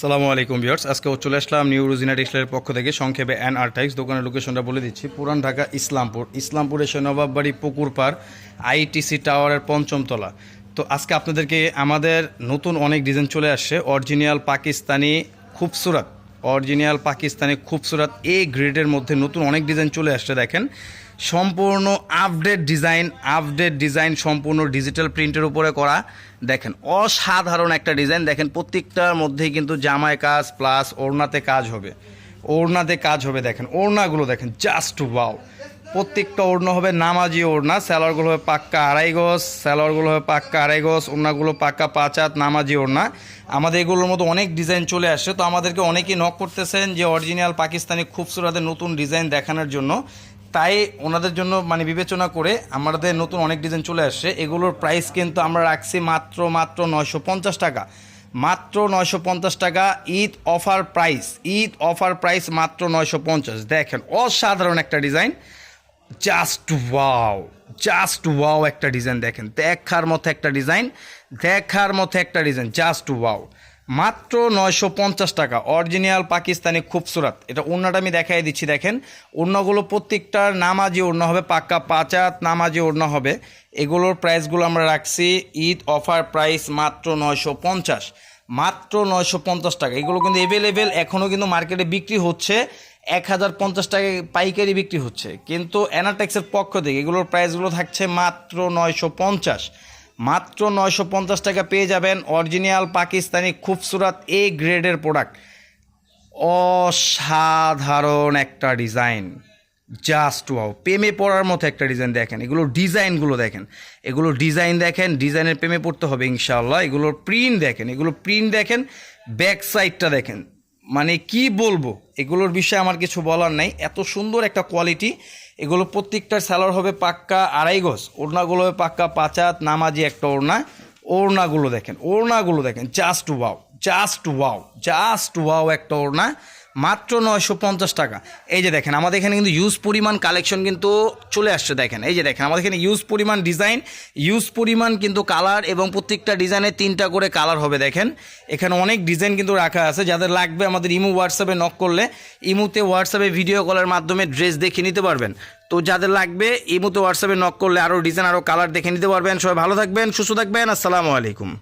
সালামু আলাইকুম ভিউয়ার্স। আজকে চলে আসলাম নিউ রুজিনা টেক্সটাইলের পক্ষ থেকে। সংক্ষেপে অ্যান আর্টাইক্স দোকানের লোকেশনটা বলে দিচ্ছি। পুরান ঢাকা, ইসলামপুর। ইসলামপুরের নবাববাড়ি পুকুর পার আইটিসি টাওয়ারের পঞ্চম তলা। তো আজকে আপনাদেরকে আমাদের নতুন অনেক ডিজাইন চলে আসছে। অরিজিনাল পাকিস্তানি খুবসুরত। অরিজিনাল পাকিস্তানি খুবসুরত এ গ্রেডের মধ্যে নতুন অনেক ডিজাইন চলে আসছে, দেখেন। সম্পূর্ণ আপডেট ডিজাইন আপডেট ডিজাইন সম্পূর্ণ ডিজিটাল প্রিন্টের উপরে করা। দেখেন, অসাধারণ একটা ডিজাইন দেখেন, প্রত্যেকটার মধ্যেই কিন্তু জামায় কাজ প্লাস ওড়নাতে কাজ হবে। ওড়নাতে কাজ হবে, দেখেন। ওড়নাগুলো দেখেন জাস্ট ওয়াও প্রত্যেকটা ওড়না হবে নামাজি ওড়না। স্যালোয়ারগুলো হবে পাক্কা আড়াই গজ স্যালোয়ারগুলো হবে পাক্কা আড়াই গজ, ওড়নাগুলো পাক্কা পাঁচ হাত, নামাজি ওড়না। আমাদের এগুলোর মতো অনেক ডিজাইন চলে আসছে। তো আমাদেরকে অনেকেই নক করতেছেন যে অরিজিনাল পাকিস্তানি খুবসুরাতের নতুন ডিজাইন দেখানোর জন্য। তাই ওনাদের জন্য মানে বিবেচনা করে আমাদের নতুন অনেক ডিজাইন চলে আসছে। এগুলোর প্রাইস কিন্তু আমরা রাখছি মাত্র মাত্র নয়শো পঞ্চাশ টাকা। মাত্র নয়শো পঞ্চাশ টাকা, Eid offer price Eid offer price মাত্র নয়শো পঞ্চাশ। দেখেন, অসাধারণ একটা design just wow just wow একটা ডিজাইন দেখেন। দেখার মতো একটা ডিজাইন দেখার মতো একটা ডিজাইন জাস্ট ওয়াও মাত্র নয়শো পঞ্চাশ টাকা। অরিজিনাল পাকিস্তানি খুবসুরাত। এটা ওড়নাটা আমি দেখাই দিচ্ছি, দেখেন। ওড়নাগুলো প্রত্যেকটার নামাজি ওড়না হবে, পাক্কা পাঁচাত নামাজি ওড়না হবে। এগুলোর প্রাইসগুলো আমরা রাখছি, ঈদ অফার প্রাইস মাত্র নয়শো পঞ্চাশ। মাত্র নয়শো পঞ্চাশ টাকা। এগুলো কিন্তু অ্যাভেলেবেল এখনও কিন্তু মার্কেটে বিক্রি হচ্ছে। এক হাজার পঞ্চাশ টাকায় পাইকারি বিক্রি হচ্ছে। কিন্তু অ্যানাটেক্সের পক্ষ থেকে এগুলোর প্রাইসগুলো থাকছে মাত্র নয়শো পঞ্চাশ। মাত্র নয়শো পঞ্চাশ টাকা পেয়ে যাবেন অরিজিনাল পাকিস্তানি খুবসুরত এ গ্রেডের প্রোডাক্ট। অসাধারণ একটা ডিজাইন। Just wow. প্রেমে পড়ার মতো একটা ডিজাইন দেখেন। এগুলোর ডিজাইনগুলো দেখেন। এগুলো ডিজাইন দেখেন, ডিজাইনের প্রেমে পড়তে হবে ইনশাআল্লাহ। এগুলোর প্রিন্ট দেখেন। এগুলো প্রিন্ট দেখেন, ব্যাক সাইডটা দেখেন। মানে কি বলব? এগুলোর বিষয়ে আমার কিছু বলার নাই। এত সুন্দর একটা কোয়ালিটি। এগুলো প্রত্যেকটার স্যালোর হবে পাক্কা আড়াই গজ, ওড়নাগুলো হবে পাক্কা পাঁচাত নামাজি একটা ওড়না। ওড়নাগুলো দেখেন ওড়নাগুলো দেখেন just wow just wow just wow একটা ওড়না। মাত্র নয়শো পঞ্চাশ টাকা। এই যে দেখেন, আমাদের এখানে কিন্তু ইউজ পরিমাণ কালেকশন কিন্তু চলে আসছে, দেখেন। এই যে দেখেন, আমাদের এখানে ইউজ পরিমাণ ডিজাইন ইউজ পরিমাণ কিন্তু কালার এবং প্রত্যেকটা ডিজাইনে তিনটা করে কালার হবে, দেখেন। এখানে অনেক ডিজাইন কিন্তু রাখা আছে, যাদের লাগবে আমাদের ইমো হোয়াটসঅ্যাপে নক করলে। ইমুতে হোয়াটসঅ্যাপে ভিডিও কলের মাধ্যমে ড্রেস দেখে নিতে পারবেন। তো যাদের লাগবে, ইমুতে হোয়াটসঅ্যাপে নক করলে আরও ডিজাইন আরও কালার দেখে নিতে পারবেন। সবাই ভালো থাকবেন, সুস্থ থাকবেন, আসসালামু আলাইকুম।